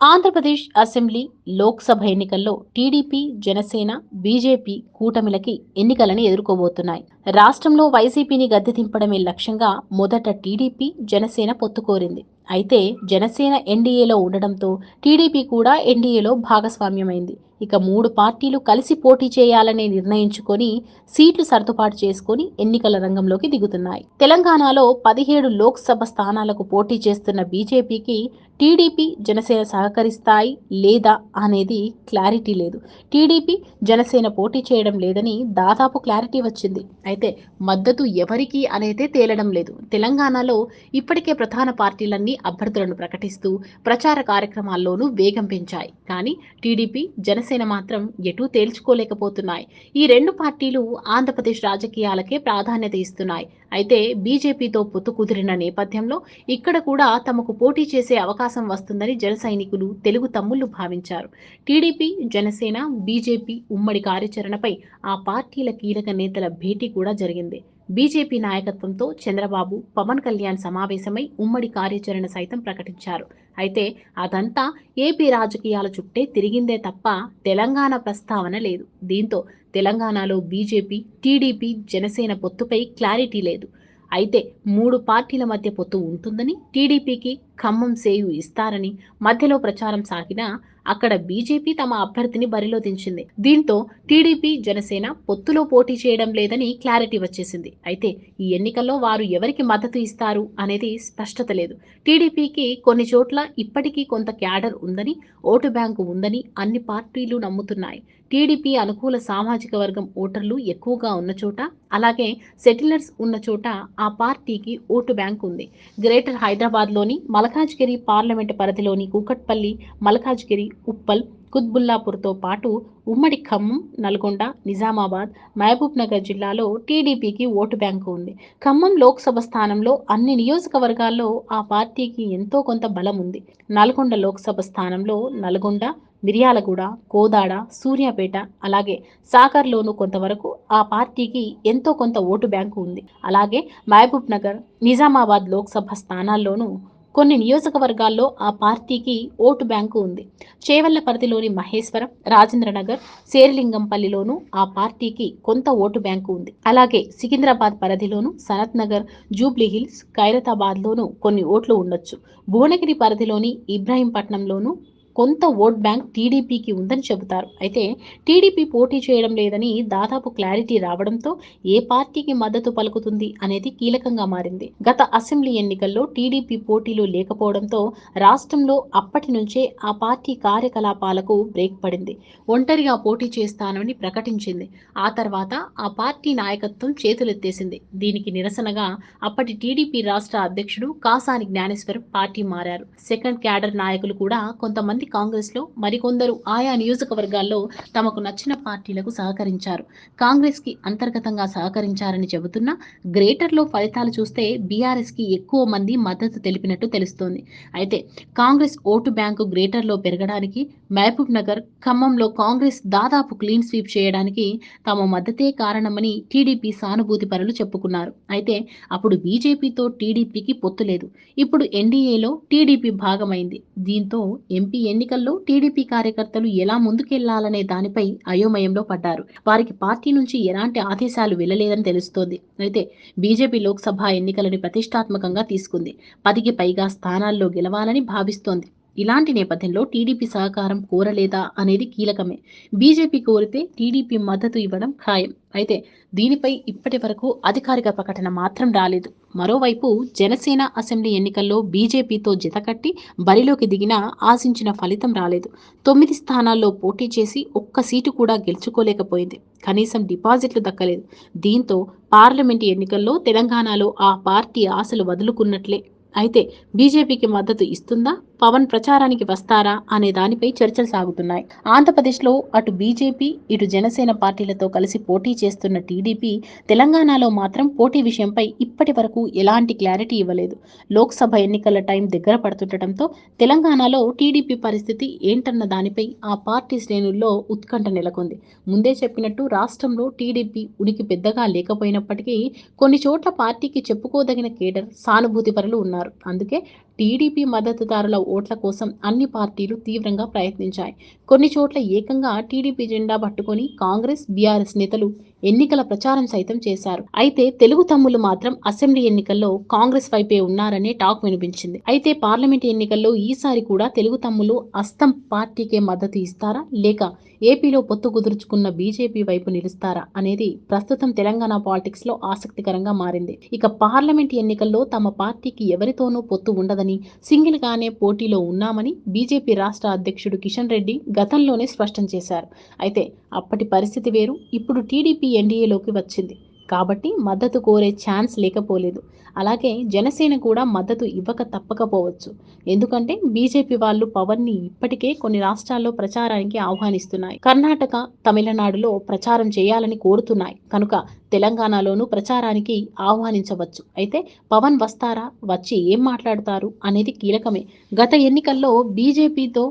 Andhra Pradesh assembly Lok Sabha ఎన్నికల్లో TDP Janasena BJP కూటమిలకి ఎన్నికలని ఎదుర్కోబోతున్నాయి. రాష్ట్రంలో వైసీపీని గద్దె దింపడమే లక్ష్యంగా మొదట టీడీపీ జనసేన పొత్తుకోరింది అయితే జనసేన ఎన్డీఏలో ఉండడంతో టీడీపీ కూడా ఎన్డీఏలో భాగస్వామ్యమైంది. ఇక మూడు పార్టీలు కలిసి పోటీ చేయాలని నిర్ణయించుకొని సీట్లు సర్దుబాటు చేసుకొని ఎన్నికల రంగంలోకి దిగుతున్నాయి. తెలంగాణలో పదిహేడు లోక్సభ స్థానాలకు పోటీ చేస్తున్న బీజేపీకి టీడీపీ జనసేన సహకరిస్తాయి లేదా అనేది క్లారిటీ లేదు. టీడీపీ జనసేన పోటీ చేయడం లేదని దాదాపు క్లారిటీ వచ్చింది. అయితే మద్దతు ఎవరికి అనేది తేలడం లేదు. తెలంగాణలో ఇప్పటికే ప్రధాన పార్టీలన్నీ అభ్యర్థులను ప్రకటిస్తూ ప్రచార కార్యక్రమాల్లోనూ వేగం పెంచాయి. కానీ టీడీపీ జనసేన మాత్రం ఎటూ తేల్చుకోలేకపోతున్నాయి. ఈ రెండు పార్టీలు ఆంధ్రప్రదేశ్ రాజకీయాలకే ప్రాధాన్యత ఇస్తున్నాయి. అయితే బీజేపీతో పొత్తు కుదిరిన నేపథ్యంలో ఇక్కడ కూడా తమకు పోటీ చేసే అవకాశం వస్తుందని జన సైనికులు తెలుగు తమ్ముళ్ళు భావించారు. టీడీపీ జనసేన బీజేపీ ఉమ్మడి కార్యాచరణపై ఆ పార్టీల కీలక నేతల భేటీ కూడా జరిగింది. బీజేపీ నాయకత్వంతో చంద్రబాబు పవన్ కళ్యాణ్ సమావేశమై ఉమ్మడి కార్యాచరణ సైతం ప్రకటించారు. అయితే అదంతా ఏపీ రాజకీయాల చుట్టే తిరిగిందే తప్ప తెలంగాణ ప్రస్తావన లేదు. దీంతో తెలంగాణలో బీజేపీ టీడీపీ జనసేన పొత్తుపై క్లారిటీ లేదు. అయితే మూడు పార్టీల మధ్య పొత్తు ఉంటుందని టీడీపీకి ఖమ్మం సేయు ఇస్తారని మధ్యలో ప్రచారం సాగినా అక్కడ బీజేపీ తమ అభ్యర్థిని బరిలో దించింది. దీంతో టీడీపీ జనసేన పొత్తులో పోటీ చేయడం లేదని క్లారిటీ వచ్చేసింది. అయితే ఈ ఎన్నికల్లో వారు ఎవరికి మద్దతు ఇస్తారు అనేది స్పష్టత లేదు. టీడీపీకి కొన్ని చోట్ల ఇప్పటికీ కొంత క్యాడర్ ఉందని ఓటు బ్యాంకు ఉందని అన్ని పార్టీలు నమ్ముతున్నాయి. టీడీపీ అనుకూల సామాజిక వర్గం ఓటర్లు ఎక్కువగా ఉన్న చోట అలాగే సెటిలర్స్ ఉన్న చోట ఆ పార్టీకి ఓటు బ్యాంక్ ఉంది. గ్రేటర్ హైదరాబాద్లోని మలకాజ్గిరి పార్లమెంటు పరిధిలోని కూకట్పల్లి మలకాజ్గిరి ఉప్పల్ కుత్బుల్లాపూర్తో పాటు ఉమ్మడి ఖమ్మం నల్గొండ నిజామాబాద్ మహబూబ్ నగర్ జిల్లాలో టీడీపీకి ఓటు బ్యాంకు ఉంది. ఖమ్మం లోక్సభ స్థానంలో అన్ని నియోజకవర్గాల్లో ఆ పార్టీకి ఎంతో కొంత బలం ఉంది. నల్గొండ లోక్సభ స్థానంలో నల్గొండ మిర్యాలగూడ కోదాడ సూర్యాపేట అలాగే సాగర్లోనూ కొంతవరకు ఆ పార్టీకి ఎంతో కొంత ఓటు బ్యాంకు ఉంది. అలాగే మహబూబ్ నగర్ నిజామాబాద్ లోక్సభ స్థానాల్లోనూ కొన్ని నియోజకవర్గాల్లో ఆ పార్టీకి ఓటు బ్యాంకు ఉంది. చేవెళ్ళ పరిధిలోని మహేశ్వరం రాజేంద్రనగర్ శేరిలింగంపల్లిలోనూ ఆ పార్టీకి కొంత ఓటు బ్యాంకు ఉంది. అలాగే సికింద్రాబాద్ పరిధిలోను సనత్ నగర్ జూబ్లీ హిల్స్ ఖైరతాబాద్లోనూ కొన్ని ఓట్లు ఉండొచ్చు. భువనగిరి పరిధిలోని ఇబ్రాహీంపట్నంలోనూ కొంత ఓట్ బ్యాంక్ టీడీపీకి ఉందని చెబుతారు. అయితే టీడీపీ పోటీ చేయడం లేదని దాదాపు క్లారిటీ రావడంతో ఏ పార్టీకి మద్దతు పలుకుతుంది అనేది కీలకంగా మారింది. గత అసెంబ్లీ ఎన్నికల్లో టీడీపీ పోటీలు లేకపోవడంతో రాష్ట్రంలో అప్పటి నుంచే ఆ పార్టీ కార్యకలాపాలకు బ్రేక్ పడింది. ఒంటరిగా పోటీ చేస్తానని ప్రకటించింది. ఆ తర్వాత ఆ పార్టీ నాయకత్వం చేతులెత్తేసింది. దీనికి నిరసనగా అప్పటి టీడీపీ రాష్ట్ర అధ్యక్షుడు కాసాని జ్ఞానేశ్వర్ పార్టీ మారారు. సెకండ్ క్యాడర్ నాయకులు కూడా కొంతమంది కాంగ్రెస్లో మరికొందరు ఆయా నియోజకవర్గాల్లో తమకు నచ్చిన పార్టీలకు సహకరించారు. కాంగ్రెస్కి అంతర్గతంగా సహకరించారని చెబుతున్నా గ్రేటర్లో ఫలితాలు చూస్తే బీఆర్ఎస్కి ఎక్కువ మంది మద్దతు తెలిపినట్టు తెలుస్తోంది. అయితే కాంగ్రెస్ ఓటు బ్యాంకు గ్రేటర్లో పెరగడానికి మహబూబ్ నగర్ ఖమ్మంలో కాంగ్రెస్ దాదాపు క్లీన్ స్వీప్ చేయడానికి తమ మద్దతే కారణమని టీడీపీ సానుభూతి పరులు చెప్పుకున్నారు. అయితే అప్పుడు బీజేపీతో టీడీపీకి పొత్తు లేదు. ఇప్పుడు ఎన్డీఏలో టీడీపీ భాగమైంది. దీంతో ఎంపీ ఎన్నికల్లో టీడీపీ కార్యకర్తలు ఎలా ముందుకెళ్ళాలనే దానిపై అయోమయంలో పడ్డారు. వారికి పార్టీ నుంచి ఎలాంటి ఆదేశాలు వెళ్ళలేదని తెలుస్తోంది. అయితే బీజేపీ లోక్సభ ఎన్నికలను ప్రతిష్టాత్మకంగా తీసుకుంది. పదికి పైగా స్థానాల్లో గెలవాలని భావిస్తోంది. ఇలాంటి నేపథ్యంలో టీడీపీ సహకారం కోరలేదా అనేది కీలకమే. బీజేపీ కోరితే టీడీపీ మద్దతు ఇవ్వడం ఖాయం. అయితే దీనిపై ఇప్పటి వరకు అధికారిక ప్రకటన మాత్రం రాలేదు. మరోవైపు జనసేన అసెంబ్లీ ఎన్నికల్లో బీజేపీతో జతకట్టి బరిలోకి దిగినా ఆశించిన ఫలితం రాలేదు. తొమ్మిది స్థానాల్లో పోటీ చేసి ఒక్క సీటు కూడా గెలుచుకోలేకపోయింది. కనీసం డిపాజిట్లు దక్కలేదు. దీంతో పార్లమెంటు ఎన్నికల్లో తెలంగాణలో ఆ పార్టీ ఆశలు వదులుకున్నట్లే. అయితే బీజేపీకి మద్దతు ఇస్తుందా? పవన్ ప్రచారానికి వస్తారా అనే దానిపై చర్చలు సాగుతున్నాయి. ఆంధ్రప్రదేశ్లో అటు బీజేపీ ఇటు జనసేన పార్టీలతో కలిసి పోటీ చేస్తున్న టీడీపీ తెలంగాణలో మాత్రం పోటీ విషయంపై ఇప్పటి వరకు ఎలాంటి క్లారిటీ ఇవ్వలేదు. లోక్సభ ఎన్నికల టైం దగ్గర పడుతుండటంతో తెలంగాణలో టీడీపీ పరిస్థితి ఏంటన్న దానిపై ఆ పార్టీ శ్రేణుల్లో ఉత్కంఠ నెలకొంది. ముందే చెప్పినట్టు రాష్ట్రంలో టీడీపీ ఉనికి పెద్దగా లేకపోయినప్పటికీ కొన్ని చోట్ల పార్టీకి చెప్పుకోదగిన కేడర్ సానుభూతి పరులు ఉన్నారు. అందుకే టీడీపీ మద్దతుదారుల ఓట్ల కోసం అన్ని పార్టీలు తీవ్రంగా ప్రయత్నించాయి. కొన్ని చోట్ల ఏకంగా టీడీపీ జెండా పట్టుకొని కాంగ్రెస్ బీఆర్ఎస్ నేతలు ఎన్నికల ప్రచారం సైతం చేశారు. అయితే తెలుగు తమ్ములు మాత్రం అసెంబ్లీ ఎన్నికల్లో కాంగ్రెస్ వైపే ఉన్నారనే టాక్ వినిపించింది. అయితే పార్లమెంట్ ఎన్నికల్లో ఈసారి కూడా తెలుగు తమ్ములు అస్తం పార్టీకే మద్దతు ఇస్తారా? లేక ఏపీలో పొత్తు కుదుర్చుకున్న బీజేపీ వైపు నిలుస్తారా? అనేది ప్రస్తుతం తెలంగాణ పాలిటిక్స్లో ఆసక్తికరంగా మారింది. ఇక పార్లమెంట్ ఎన్నికల్లో తమ పార్టీకి ఎవరితోనూ పొత్తు ఉండదని సింగిల్ గానే పోటీలో ఉన్నామని బీజేపీ రాష్ట్ర అధ్యక్షుడు కిషన్ రెడ్డి గతంలోనే స్పష్టం చేశారు. అయితే అప్పటి పరిస్థితి వేరు. ఇప్పుడు టీడీపీ ఎన్డీఏలోకి వచ్చింది. కాబట్టి మద్దతు కోరే ఛాన్స్ లేకపోలేదు. అలాగే జనసేన కూడా మద్దతు ఇవ్వక తప్పకపోవచ్చు. ఎందుకంటే బీజేపీ వాళ్ళు పవన్ని ఇప్పటికే కొన్ని రాష్ట్రాల్లో ప్రచారానికి ఆహ్వానిస్తున్నాయి. కర్ణాటక తమిళనాడులో ప్రచారం చేయాలని కోరుతున్నాయి. కనుక తెలంగాణలోనూ ప్రచారానికి ఆహ్వానించవచ్చు. అయితే పవన్ వస్తారా? వచ్చి ఏం మాట్లాడతారు? అనేది కీలకమే. గత ఎన్నికల్లో బీజేపీతో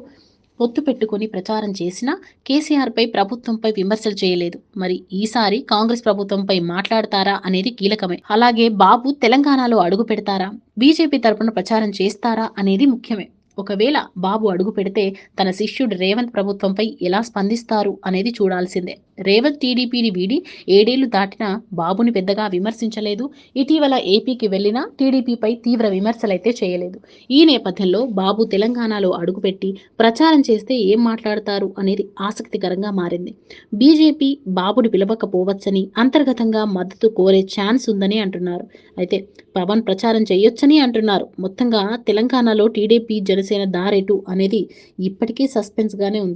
పొత్తు పెట్టుకుని ప్రచారం చేసినా కేసీఆర్పై ప్రభుత్వంపై విమర్శలు చేయలేదు. మరి ఈసారి కాంగ్రెస్ ప్రభుత్వంపై మాట్లాడతారా అనేది కీలకమే. అలాగే బాబు తెలంగాణలో అడుగు పెడతారా? బీజేపీ తరపున ప్రచారం చేస్తారా అనేది ముఖ్యమే. ఒకవేళ బాబు అడుగు పెడితే తన శిష్యుడు రేవంత్ ప్రభుత్వంపై ఎలా స్పందిస్తారు అనేది చూడాల్సిందే. రేవంత్ టీడీపీని వీడి ఏడేళ్ళు దాటినా బాబుని పెద్దగా విమర్శించలేదు. ఇటీవల ఏపీకి వెళ్ళినా టీడీపీపై తీవ్ర విమర్శలైతే చేయలేదు. ఈ నేపథ్యంలో బాబు తెలంగాణలో అడుగుపెట్టి ప్రచారం చేస్తే ఏం మాట్లాడతారు అనేది ఆసక్తికరంగా మారింది. బీజేపీ బాబుని పిలవకపోవచ్చని అంతర్గతంగా మద్దతు కోరే ఛాన్స్ ఉందని అంటున్నారు. అయితే పవన్ ప్రచారం చేయొచ్చని అంటున్నారు. మొత్తంగా తెలంగాణలో టీడీపీ జనసేన దారెటు అనేది ఇప్పటికీ సస్పెన్స్ గానే ఉంది.